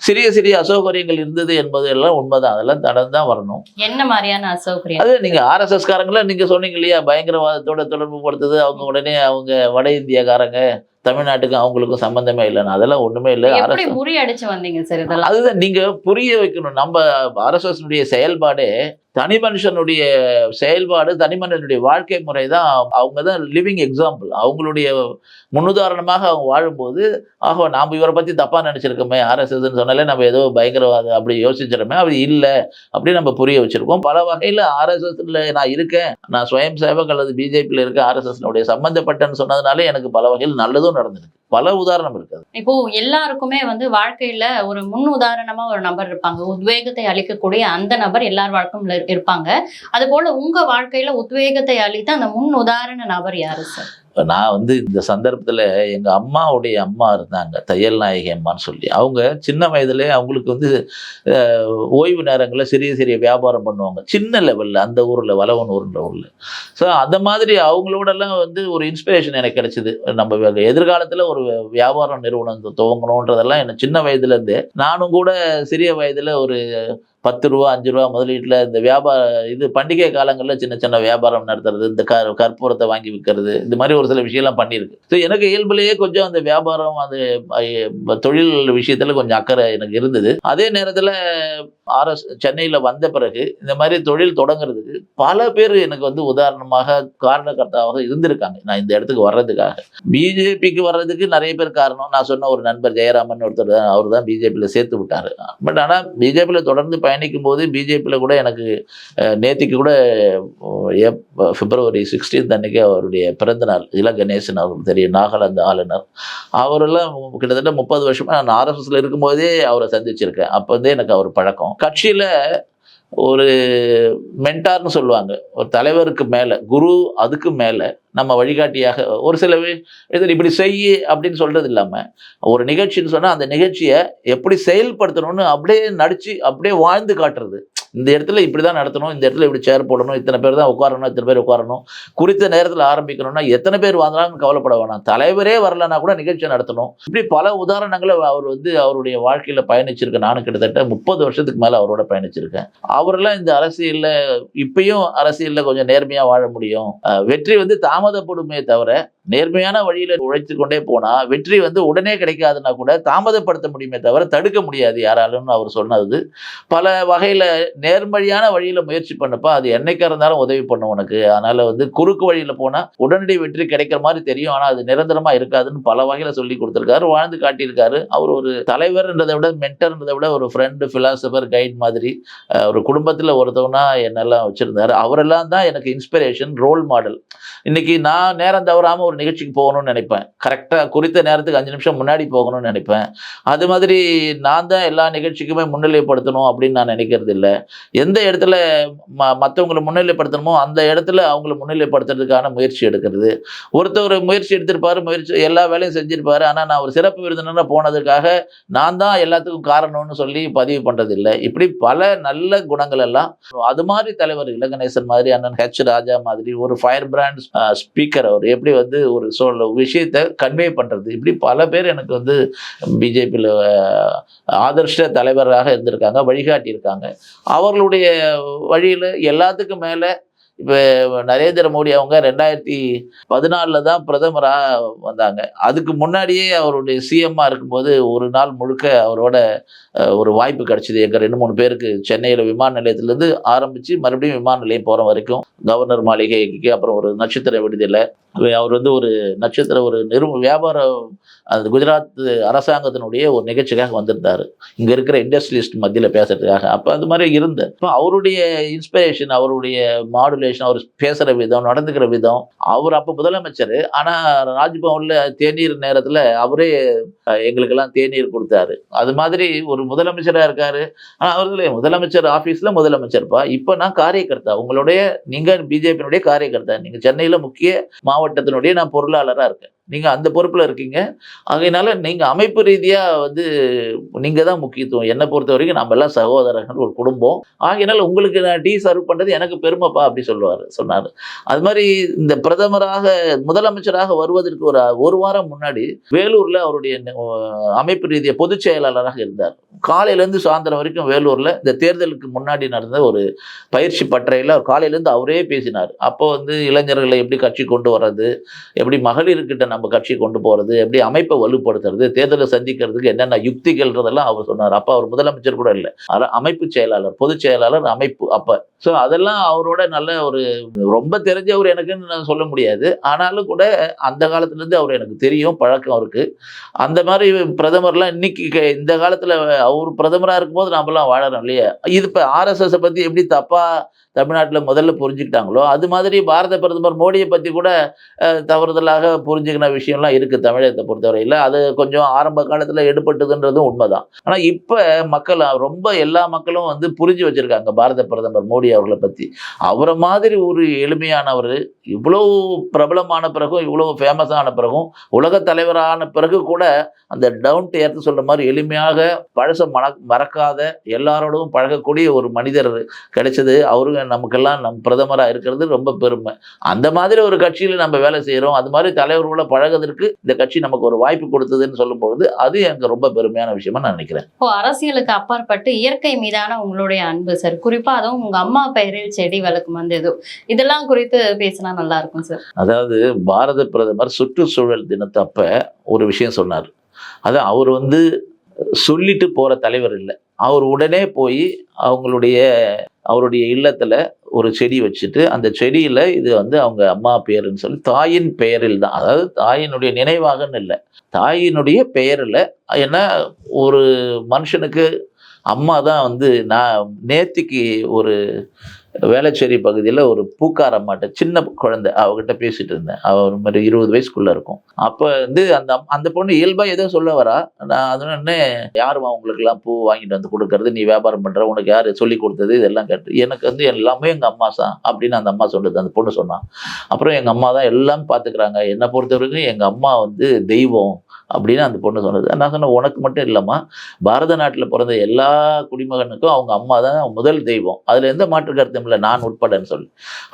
சிறிய சிறிய அசௌகரியங்கள் இருந்தது என்பது எல்லாம் உண்மைதான். அதெல்லாம் தடந்து தான் வரணும். என்ன மாதிரியான அசௌகரியம்? அது நீங்க ஆர்எஸ்எஸ் காரங்கள நீங்க சொன்னீங்க இல்லையா? பயங்கரவாதத்தோட தொடர்பு படுத்துது அவங்க உடனே அவங்க வட இந்தியக்காரங்க தமிழ்நாட்டுக்கும் அவங்களுக்கும் சம்பந்தமே இல்லைன்னு அதெல்லாம் ஒண்ணுமே இல்லை. அரசு முறியடிச்சு வந்தீங்க சார் இதெல்லாம்? அதுதான் நீங்க புரிய வைக்கணும். நம்ம ஆர்எஸ்எஸ்னுடைய செயல்பாடே தனி மனுஷனுடைய செயல்பாடு தனி மனிதனுடைய வாழ்க்கை முறை தான் அவங்க தான் லிவிங் எக்ஸாம்பிள் அவங்களுடைய முன்னுதாரணமாக அவங்க வாழும்போது ஆகோ நாம் இவரை பற்றி தப்பாக நினச்சிருக்கோமே ஆர்எஸ்எஸ்ன்னு சொன்னாலே நம்ம ஏதோ பயங்கரவாதம் அப்படி யோசிச்சிடமே அது இல்லை அப்படி நம்ம புரிய வச்சிருக்கோம். பல வகையில் ஆர்எஸ்எஸ்ல நான் இருக்கேன். நான் சுயம் சேவக் அல்லது பிஜேபியில் இருக்க ஆர்எஸ்எஸ்னுடைய சம்மந்தப்பட்டேன்னு சொன்னதுனால எனக்கு பல வகையில் நல்லதும் நடந்திருக்கு. பல உதாரணம் இருக்குது இப்போ எல்லாருக்குமே வந்து வாழ்க்கையில ஒரு முன் உதாரணமா ஒரு நபர் இருப்பாங்க. உத்வேகத்தை அளிக்கக்கூடிய அந்த நபர் எல்லார் வாழ்க்கையும் இருப்பாங்க. அது போல உங்க வாழ்க்கையில உத்வேகத்தை அளித்த அந்த முன் உதாரண நபர் யாரு சார் நான் வந்து இந்த சந்தர்ப்பத்தில் எங்கள் அம்மாவுடைய அம்மா இருந்தாங்க தையல் நாயகி அம்மான்னு சொல்லி. அவங்க சின்ன வயதுலேயே அவங்களுக்கு வந்து ஓய்வு நேரங்களில் சிறிய சிறிய வியாபாரம் பண்ணுவாங்க. சின்ன லெவலில் அந்த ஊரில் வளவன் ஊர்ன்ற ஊரில். ஸோ அந்த மாதிரி அவங்களோடலாம் வந்து ஒரு இன்ஸ்பிரேஷன் எனக்கு கிடைச்சிது. நம்ம எதிர்காலத்தில் ஒரு வியாபாரம் நிறுவனம் துவங்கணுன்றதெல்லாம் எனக்கு சின்ன வயதுலேருந்து நானும் கூட சிறிய வயதில் ஒரு பத்து ரூபா அஞ்சு ரூபா முதலீட்டில் இந்த வியாபார இது பண்டிகை காலங்களில் சின்ன சின்ன வியாபாரம் நடத்துறது இந்த க கற்பூரத்தை வாங்கி விற்கிறது இந்த மாதிரி ஒரு சில விஷயம்லாம் பண்ணியிருக்கு. ஸோ எனக்கு இயல்புலேயே கொஞ்சம் அந்த வியாபாரம் அது தொழில் விஷயத்தில் கொஞ்சம் அக்கறை எனக்கு இருந்தது. அதே நேரத்தில் ஆர்எஸ் சென்னையில் வந்த பிறகு இந்த மாதிரி தொழில் தொடங்குறதுக்கு பல பேர் எனக்கு வந்து உதாரணமாக காரணகர்த்தாவாக இருந்திருக்காங்க. நான் இந்த இடத்துக்கு வர்றதுக்காக. பிஜேபிக்கு வர்றதுக்கு நிறைய பேர் காரணம். நான் சொன்ன ஒரு நண்பர் ஜெயராமன் ஒருத்தர் அவர் தான் பிஜேபியில் சேர்த்து விட்டார். பட் ஆனால் பிஜேபியில் தொடர்ந்து பயணிக்கும் போது பிஜேபியில் கூட எனக்கு நேத்திக்கு கூட ஏப்- பிப்ரவரி சிக்ஸ்டீன்த் அன்னைக்கு அவருடைய பிறந்தநாள் நாள் கணேசன் அவருக்கு தெரியும் நாகாலாந்து ஆளுநர். அவரெல்லாம் கிட்டத்தட்ட முப்பது வருஷமாக நான் ஆர்எஸ்எஸ்ல இருக்கும்போதே அவரை சந்திச்சிருக்கேன். அப்போ வந்து எனக்கு அவர் பழக்கம். கட்சியில் ஒரு மென்டார்னு சொல்லுவாங்க. ஒரு தலைவருக்கு மேலே குரு அதுக்கு மேலே நம்ம வழிகாட்டியாக ஒரு சில இதில் இப்படி செய் அப்படின்னு சொல்கிறது இல்லாமல் ஒரு நிகழ்ச்சின்னு சொன்னால் அந்த நிகழ்ச்சியை எப்படி செயல்படுத்தணும்னு அப்படியே நடித்து அப்படியே வாழ்ந்து காட்டுறது. இந்த இடத்துல இப்படி தான் நடத்தணும் இந்த இடத்துல இப்படி சேர் போடணும் இத்தனை பேர் தான் உட்காரணும் இத்தனை பேர் உட்காரணும். குறித்த நேரத்தில் ஆரம்பிக்கணும்னா எத்தனை பேர் வந்தாலும் கவலைப்பட வேணாம். தலைவரே வரலன்னா கூட நிகழ்ச்சி நடத்தணும். இப்படி பல உதாரணங்களை அவர் வந்து அவருடைய வாழ்க்கையில் பயணிச்சிருக்கேன் நானும் கிட்டத்தட்ட முப்பது வருஷத்துக்கு மேலே அவரோட பயணிச்சிருக்கேன். அவரெல்லாம் இந்த அரசியலில் இப்பயும் அரசியலில் கொஞ்சம் நேர்மையாக வாழ முடியும். வெற்றி வந்து தாமதப்படுமே தவிர நேர்மையான வழியில் உழைத்து கொண்டே போனால் வெற்றி வந்து உடனே கிடைக்காதுன்னா கூட தாமதப்படுத்த முடியுமே தவிர தடுக்க முடியாது யாராலும்னு அவர் சொன்னது. பல வகையில் நேர்மழியான வழியில் முயற்சி பண்ணப்ப அது என்னைக்கா இருந்தாலும் உதவி பண்ணும் உனக்கு. அதனால் வந்து குறுக்கு வழியில் போனால் உடனடி வெற்றி கிடைக்கிற மாதிரி தெரியும். ஆனால் அது நிரந்தரமாக இருக்காதுன்னு பல வகையில் சொல்லி கொடுத்துருக்காரு. வாழ்ந்து காட்டியிருக்காரு. அவர் ஒரு தலைவர்ன்றதை விட மென்டர்ன்றதை விட ஒரு ஃப்ரெண்டு ஃபிலாசபர் கைட் மாதிரி ஒரு குடும்பத்தில் ஒருத்தவனா என்னெல்லாம் வச்சுருந்தாரு. அவரெல்லாம் தான் எனக்கு இன்ஸ்பிரேஷன் ரோல் மாடல் இன்றைக்கி நான் நேரம் தவறாமல் ஒரு நிகழ்ச்சிக்கு போகணும்னு நினைப்பேன். கரெக்டாக குறித்த நேரத்துக்கு அஞ்சு நிமிஷம் முன்னாடி போகணும்னு நினைப்பேன். அது மாதிரி நான் தான் எல்லா நிகழ்ச்சிக்குமே முன்னிலைப்படுத்தணும் அப்படின்னு நான் நினைக்கிறது இல்லை. எந்த இடத்துல ம மற்றவங்களை முன்னிலைப்படுத்தணுமோ அந்த இடத்துல அவங்கள முன்னிலைப்படுத்துறதுக்கான முயற்சி எடுக்கிறது. ஒருத்தர் முயற்சி எடுத்திருப்பார் முயற்சி எல்லா வேலையும் செஞ்சிருப்பாரு. ஆனால் நான் ஒரு சிறப்பு விருந்தினராக போனதுக்காக நான் தான் எல்லாத்துக்கும் காரணம்னு சொல்லி பதிவு பண்ணுறதில்லை இப்படி பல நல்ல குணங்கள் எல்லாம். அது மாதிரி தலைவர் இலகணேசன் மாதிரி அண்ணன் ஹெச் ராஜா மாதிரி ஒரு ஃபயர் பிராண்ட் ஸ்பீக்கர் அவர் எப்படி வந்து ஒரு சொல் விஷயத்தை கன்வே பண்ணுறது இப்படி பல பேர் எனக்கு வந்து பிஜேபியில் ஆதர்ஷ தலைவராக இருந்திருக்காங்க வழிகாட்டியிருக்காங்க. அவர்களுடைய வழியில் எல்லாத்துக்கும் மேலே இப்போ நரேந்திர மோடி அவங்க ரெண்டாயிரத்தி பதினாலில் தான் பிரதமராக வந்தாங்க. அதுக்கு முன்னாடியே அவருடைய சிஎம்மாக இருக்கும்போது ஒரு நாள் முழுக்க அவரோட ஒரு வாய்ப்பு கிடச்சிது. எங்கள் ரெண்டு மூணு பேருக்கு சென்னையில் விமான நிலையத்திலேருந்து ஆரம்பித்து மறுபடியும் விமான நிலையம் போகிற வரைக்கும் கவர்னர் மாளிகைக்கு அப்புறம் ஒரு நட்சத்திர விடுதியில். அவர் வந்து ஒரு நட்சத்திர ஒரு நிறு வியாபார அந்த குஜராத் அரசாங்கத்தினுடைய ஒரு நிகழ்ச்சிக்காக வந்திருந்தார். இங்கே இருக்கிற இண்டஸ்ட்ரியலிஸ்ட் மத்தியில் பேசுறதுக்காக. அப்போ அது மாதிரி இருந்த இப்போ அவருடைய இன்ஸ்பிரேஷன் அவருடைய மாடுலேஷன் ஃபார்முலேஷன் அவர் பேசுகிற விதம் நடந்துக்கிற விதம். அவர் அப்போ முதலமைச்சர். ஆனால் ராஜ்பவனில் தேநீர் நேரத்தில் அவரே எங்களுக்கெல்லாம் தேநீர் கொடுத்தாரு. அது மாதிரி ஒரு முதலமைச்சராக இருக்காரு. ஆனால் அவர்களே முதலமைச்சர் ஆஃபீஸில் முதலமைச்சர்ப்பா. இப்போ நான் காரியகர்த்தா. உங்களுடைய நீங்கள் பிஜேபியினுடைய காரியகர்த்தா. நீங்கள் சென்னையில் முக்கிய மாவட்டத்தினுடைய நான் பொருளாளராக இருக்கேன். நீங்கள் அந்த பொறுப்பில் இருக்கீங்க. ஆகையினால நீங்கள் அமைப்பு ரீதியாக வந்து நீங்கள் தான் முக்கியத்துவம். என்னை பொறுத்த வரைக்கும் நம்ம எல்லாம் சகோதரர்கள் ஒரு குடும்பம். ஆகையினால உங்களுக்கு நான் டீ சர்வ் பண்ணுறது எனக்கு பெருமைப்பா அப்படி சொல்லுவார் சொன்னார். அது மாதிரி இந்த பிரதமராக முதலமைச்சராக வருவதற்கு ஒரு ஒரு வாரம் முன்னாடி வேலூரில் அவருடைய அமைப்பு ரீதியாக பொதுச் செயலாளராக இருந்தார். காலையிலேருந்து சாயந்தரம் வரைக்கும் வேலூரில் இந்த தேர்தலுக்கு முன்னாடி நடந்த ஒரு பயிற்சி பட்டறையில் அவர் காலையிலேருந்து அவரே பேசினார். அப்போ வந்து இளைஞர்களை எப்படி கட்சி கொண்டு வர்றது எப்படி மகளிர்கிட்ட நம்ம கட்சி கொண்டு போகிறது எப்படி அமைப்பை வலுப்படுத்துறது தேர்தலை சந்திக்கிறதுக்கு என்னென்ன யுக்திகள்ன்றதெல்லாம் அவர் சொன்னார். அப்போ அவர் முதலமைச்சர் கூட இல்லை. அதான் அமைப்பு செயலாளர் பொதுச் செயலாளர் அமைப்பு அப்போ. ஸோ அதெல்லாம் அவரோட நல்ல ஒரு ரொம்ப தெரிஞ்சவர் எனக்குன்னு நான் சொல்ல முடியாது. ஆனாலும் கூட அந்த காலத்துலேருந்து அவர் எனக்கு தெரியும் பழக்கம் அவருக்கு. அந்த மாதிரி பிரதமர்லாம் இன்னைக்கு இந்த காலத்தில் அவர் பிரதமராக இருக்கும்போது நம்மலாம் வாழறோம் இல்லையா? இது இப்போ ஆர்எஸ்எஸை பற்றி எப்படி தப்பாக தமிழ்நாட்டில் முதல்ல புரிஞ்சுக்கிட்டாங்களோ அது மாதிரி பாரத பிரதமர் மோடியை பற்றி கூட தவறுதலாக புரிஞ்சுக்கின விஷயம்லாம் இருக்குது தமிழகத்தை பொறுத்தவரையில் அது கொஞ்சம் ஆரம்ப காலத்தில் எடுபட்டதுன்றதும் உண்மைதான். ஆனால் இப்போ மக்கள் ரொம்ப எல்லா மக்களும் வந்து புரிஞ்சு வச்சுருக்காங்க பாரத பிரதமர் மோடி அவர்களை பற்றி அவரை மாதிரி ஒரு எளிமையானவர் இவ்வளோ பிரபலமான பிறகும் இவ்வளோ ஃபேமஸ் ஆன பிறகும் உலக தலைவரான பிறகு கூட அந்த டவுன் டு எர்த் சொல்கிற மாதிரி எளிமையாக பழச மன மறக்காத எல்லாரோடும் பழகக்கூடிய ஒரு மனிதர் கிடைச்சது. அவரு நமக்கெல்லாம் நம் பிரதமராக இருக்கிறது ரொம்ப பெருமை. அந்த மாதிரி ஒரு கட்சியில் நம்ம வேலை செய்கிறோம் அது மாதிரி தலைவர்களை பழகுவதற்கு இந்த கட்சி நமக்கு ஒரு வாய்ப்பு கொடுத்ததுன்னு சொல்லும்பொழுது அது எனக்கு ரொம்ப பெருமையான விஷயமா நான் நினைக்கிறேன். இப்போ அரசியலுக்கு அப்பாற்பட்டு இயற்கை மீதான உங்களுடைய அன்பு சார். குறிப்பா அதுவும் உங்க அம்மா பெயரில் செடி வளர்க்கும் வந்து இது. இதெல்லாம் குறித்து பேசினா நல்லா இருக்கும் சார். அதாவது பாரத பிரதமர் சுற்றுச்சூழல் தினத்தப்ப ஒரு விஷயம் சொன்னார். அது அவர் வந்து சொல்லிட்டு போற தலைவர் இல்லை. அவர் உடனே போய் அவங்களுடைய அவருடைய இல்லத்துல ஒரு செடி வச்சுட்டு அந்த செடியில் இது வந்து அவங்க அம்மா பேருன்னு சொல்லி தாயின் பெயரில் தான். அதாவது தாயினுடைய நினைவாகன்னு இல்லை. தாயினுடைய பெயரில் ஏன்னா ஒரு மனுஷனுக்கு அம்மா தான் வந்து நான் நேத்திக்கு ஒரு வேளச்சேரி பகுதியில் ஒரு பூக்கார அம்மாட்ட சின்ன குழந்தை. அவகிட்ட பேசிட்டு இருந்தேன். அவ ஒரு மாதிரி இருபது வயசுக்குள்ளே இருக்கும். அப்போ வந்து அந்த அந்த பொண்ணு இயல்பாக ஏதோ சொல்ல வரா. நான் அது யாரும் யாருமா பூ வாங்கிட்டு வந்து கொடுக்கறது? நீ வியாபாரம் பண்ணுற உனக்கு யார் சொல்லி கொடுத்தது? இதெல்லாம் கேட்டு எனக்கு வந்து எல்லாமே எங்கள் அம்மா தான் அப்படின்னு அந்த அம்மா சொல்லுது அந்த பொண்ணு சொன்னான் அப்புறம் எங்கள் அம்மா தான் எல்லாம் பாத்துக்கிறாங்க. என்னை பொறுத்த வரைக்கும் அம்மா வந்து தெய்வம். அப்படின்னு அந்த பொண்ணு சொன்னது. நான் சொன்னேன் உனக்கு மட்டும் இல்லைம்மா. பாரத நாட்டில் பிறந்த எல்லா குடிமகனுக்கும் அவங்க அம்மா தான் முதல் தெய்வம். அதில் எந்த மாற்று கருத்தும் இல்லை நான் உட்படன்னு சொல்லி.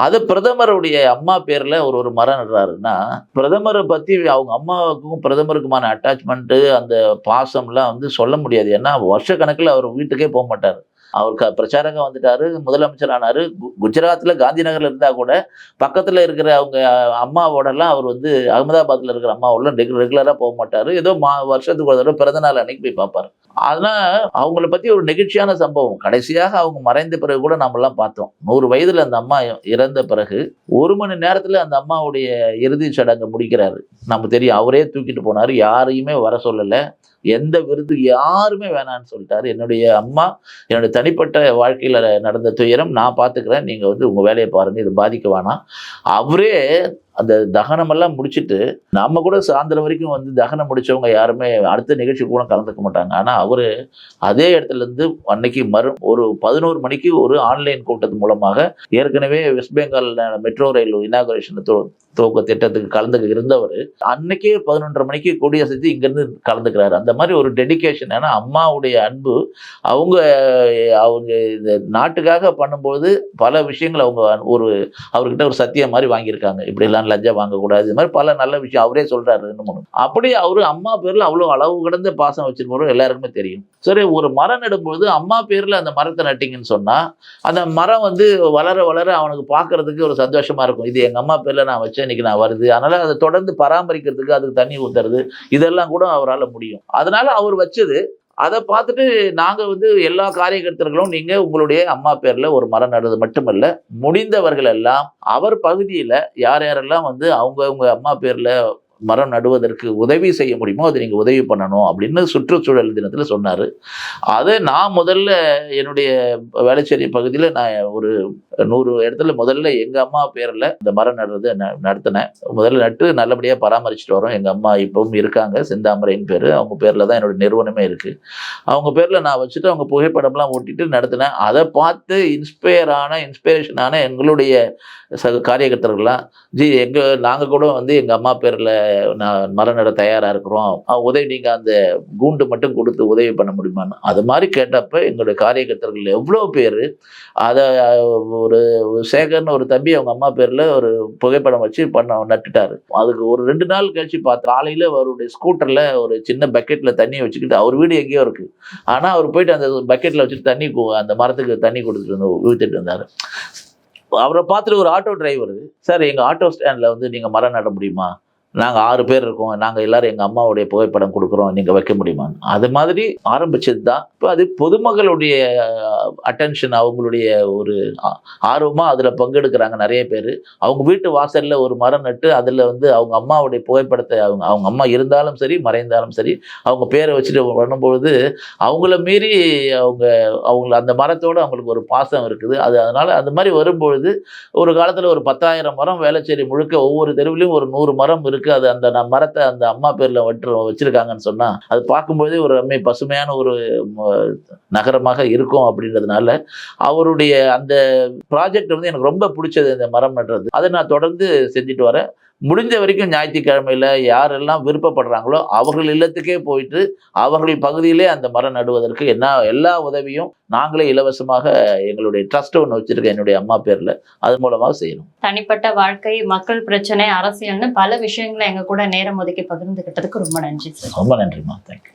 அது பிரதமருடைய அம்மா பேரில் ஒரு ஒரு மரம் நடுறாருன்னா பிரதமரை பற்றி அவங்க அம்மாவுக்கும் பிரதமருக்குமான அட்டாச்மெண்ட்டு அந்த பாசம்லாம் வந்து சொல்ல முடியாது. ஏன்னா வருஷக்கணக்கில் அவர் வீட்டுக்கே போக மாட்டார். அவர் க பிரச்சாரங்க வந்துட்டாரு முதலமைச்சர் ஆனாரு கு- குஜராத்தில் காந்தி நகரில் இருந்தால் கூட பக்கத்தில் இருக்கிற அவங்க அம்மாவோடலாம் அவர் வந்து அகமதாபாத்தில் இருக்கிற அம்மாவோட ரெகுலராக போக மாட்டார். ஏதோ மா வருஷத்துக்கு ஒரு தடவை பிறந்த அன்னைக்கு போய் பார்ப்பாரு அதனால் அவங்கள பற்றி ஒரு நெகிழ்ச்சியான சம்பவம். கடைசியாக அவங்க மறைந்த பிறகு கூட நம்மளாம் பார்த்தோம். நூறு வயதில் அந்த அம்மா இறந்த பிறகு ஒரு மணி நேரத்தில் அந்த அம்மாவுடைய இறுதிச் சடங்கை முடிக்கிறாரு. நம்ம தெரியும் அவரே தூக்கிட்டு போனார். யாரையுமே வர சொல்லலை. எந்த விருது யாருமே வேணான்னு சொல்லிட்டாரு. என்னுடைய அம்மா என்னுடைய தனிப்பட்ட வாழ்க்கையில் நடந்த துயரம் நான் பார்த்துக்கிறேன் நீங்கள் வந்து உங்கள் வேலையை பாருங்கள் இது பாதிக்க வேணாம். அவரே அந்த தகனமெல்லாம் முடிச்சிட்டு நம்ம கூட சாயந்தரம் வரைக்கும் வந்து தகனம் முடித்தவங்க யாருமே அடுத்த நிகழ்ச்சி கூட கலந்துக்க மாட்டாங்க. ஆனால் அவர் அதே இடத்துலேருந்து அன்னைக்கு மறு ஒரு பதினோரு மணிக்கு ஒரு ஆன்லைன் கூட்டத்து மூலமாக ஏற்கனவே வெஸ்ட் பெங்காலில் மெட்ரோ ரயில் இனாகுரேஷன் துவக்க திட்டத்துக்கு கலந்துக்க இருந்தவர் அன்னைக்கே பதினொன்றரை மணிக்கு கொடியசைத்து இங்கேருந்து கலந்துக்கிறாரு. அந்த மாதிரி ஒரு டெடிகேஷன் ஏன்னா அம்மாவுடைய அன்பு அவங்க அவங்க இந்த நாட்டுக்காக பண்ணும்போது பல விஷயங்கள் அவங்க ஒரு அவர்கிட்ட ஒரு சத்தியம் மாதிரி வாங்கியிருக்காங்க. இப்படிலாம் லஞ்சம் வாங்கக்கூடாது. இது மாதிரி பல நல்ல விஷயம் அவரே சொல்கிறாரு ரெண்டு மூணு. அப்படி அவர் அம்மா பேரில் அவ்வளோ அளவு கடந்த பாசம் வச்சிருப்போம் எல்லாருக்குமே தெரியும். சரி ஒரு மரம் நடும்போது அம்மா பேரில் அந்த மரத்தை நட்டிங்கன்னு சொன்னால் அந்த மரம் வந்து வளர வளர அவனுக்கு பார்க்கறதுக்கு ஒரு சந்தோஷமாக இருக்கும். இது எங்கள் அம்மா பேரில் நான் வச்சேன் இன்னைக்கு நான் வருது. அதனால அதை தொடர்ந்து பராமரிக்கிறதுக்கு அதுக்கு தண்ணி ஊத்துறது இதெல்லாம் கூட அவரால் முடியும். அதனால அவர் வச்சது அதை பார்த்துட்டு நாங்கள் வந்து எல்லா காரியகர்த்தர்களும் நீங்கள் உங்களுடைய அம்மா பேரில் ஒரு மரம் நடுறது மட்டுமல்ல முடிந்தவர்கள் எல்லாம் அவர் பகுதியில் யார் யாரெல்லாம் வந்து அவங்கவுங்க அம்மா பேரில் மரம் நடுவதற்கு உதவி செய்ய முடியுமோ அது நீங்கள் உதவி பண்ணணும் அப்படின்னு சுற்றுச்சூழல் தினத்தில் சொன்னார். அதை நான் முதல்ல என்னுடைய வேளச்சேரி பகுதியில் நான் ஒரு நூறு இடத்துல முதல்ல எங்கள் அம்மா பேரில் இந்த மரம் நடுறது ந- நடத்தினேன். முதல்ல நட்டு நல்லபடியாக பராமரிச்சுட்டு வரோம். எங்கள் அம்மா இப்பவும் இருக்காங்க. செந்தாமரைன்னு பேர். அவங்க பேரில் தான் என்னோட நிறுவனமே இருக்குது அவங்க பேரில் நான் வச்சுட்டு அவங்க புகைப்படம்லாம் ஓட்டிட்டு நடத்தினேன். அதை பார்த்து இன்ஸ்பயர் ஆன இன்ஸ்பிரேஷனான எங்களுடைய சக காரியகர்த்தர்கள்லாம் ஜி எங்கள் நாங்கள் கூட வந்து எங்கள் அம்மா பேரில் நான் மரம் நட தயாராக இருக்கிறோம் உதவி நீங்கள் அந்த கூண்டு மட்டும் கொடுத்து உதவி பண்ண முடியுமான்னு அது மாதிரி கேட்டப்ப எங்களுடைய காரியகர்த்தர்கள் எவ்வளோ பேர் அதை ஒரு சேகர்னு ஒரு தம்பி அவங்க அம்மா பேரில் ஒரு புகைப்படம் வச்சு பண்ண நட்டுட்டாரு. அதுக்கு ஒரு ரெண்டு நாள் கழிச்சு பார்த்து காலையில் அவருடைய ஸ்கூட்டரில் ஒரு சின்ன பக்கெட்டில் தண்ணியை வச்சுக்கிட்டு அவர் வீடு எங்கேயோ இருக்குது ஆனால் அவர் போயிட்டு அந்த பக்கெட்டில் வச்சுட்டு தண்ணி கு- அந்த மரத்துக்கு தண்ணி கொடுத்துட்டு வந்து ஊற்றிட்டு இருந்தார். அவரை பார்த்துட்டு ஒரு ஆட்டோ டிரைவர் சார் எங்கள் ஆட்டோ ஸ்டாண்டில் வந்து நீங்கள் மரம் நட முடியுமா? நாங்கள் ஆறு பேர் இருக்கோம். நாங்கள் எல்லாரும் எங்கள் அம்மாவுடைய புகைப்படம் கொடுக்குறோம். நீங்கள் வைக்க முடியுமான்னு அது மாதிரி ஆரம்பிச்சது தான் இப்போ அது பொதுமக்களுடைய அட்டென்ஷன் அவங்களுடைய ஒரு ஆர்வமாக அதில் பங்கெடுக்கிறாங்க நிறைய பேர். அவங்க வீட்டு வாசலில் ஒரு மரம் நட்டு அதில் வந்து அவங்க அம்மாவுடைய புகைப்படத்தை அவங்க அவங்க அம்மா இருந்தாலும் சரி மறைந்தாலும் சரி அவங்க பேரை வச்சுட்டு வரும்பொழுது அவங்கள மீறி அவங்க அவங்கள அந்த மரத்தோடு அவங்களுக்கு ஒரு பாசம் இருக்குது. அது அதனால் அந்த மாதிரி வரும்பொழுது ஒரு காலத்தில் ஒரு பத்தாயிரம் மரம் வேலைச்சேரி முழுக்க ஒவ்வொரு தெருவிலையும் ஒரு நூறு மரம் இருக்குது இருக்குது அது அந்த நான் மரத்தை அந்த அம்மா பேரில் வட்டு வச்சுருக்காங்கன்னு சொன்னால் அது பார்க்கும்போதே ஒரு அம்மை பசுமையான ஒரு நகரமாக இருக்கும் அப்படின்றதுனால அவருடைய அந்த ப்ராஜெக்ட் வந்து எனக்கு ரொம்ப பிடிச்சது இந்த மரம் நடுறது. அதை நான் தொடர்ந்து செஞ்சுட்டு வரேன். முடிஞ்ச வரைக்கும் ஞாயிற்றுக்கிழமையில் யாரெல்லாம் விருப்பப்படுறாங்களோ அவர்கள் இல்லத்துக்கே போயிட்டு அவர்கள் பகுதியிலே அந்த மரம் நடுவதற்கு என்ன எல்லா உதவியும் நாங்களே இலவசமாக எங்களுடைய ட்ரஸ்ட் ஒன்று வச்சுருக்கேன் என்னுடைய அம்மா பேரில் அது மூலமாக செய்யணும். தனிப்பட்ட வாழ்க்கை மக்கள் பிரச்சனை அரசியல்னு பல விஷயங்களை எங்க கூட நேரம் ஒதுக்கி பகிர்ந்துகிட்டதுக்கு ரொம்ப நன்றி சார். ரொம்ப நன்றிம்மா. தேங்க்யூ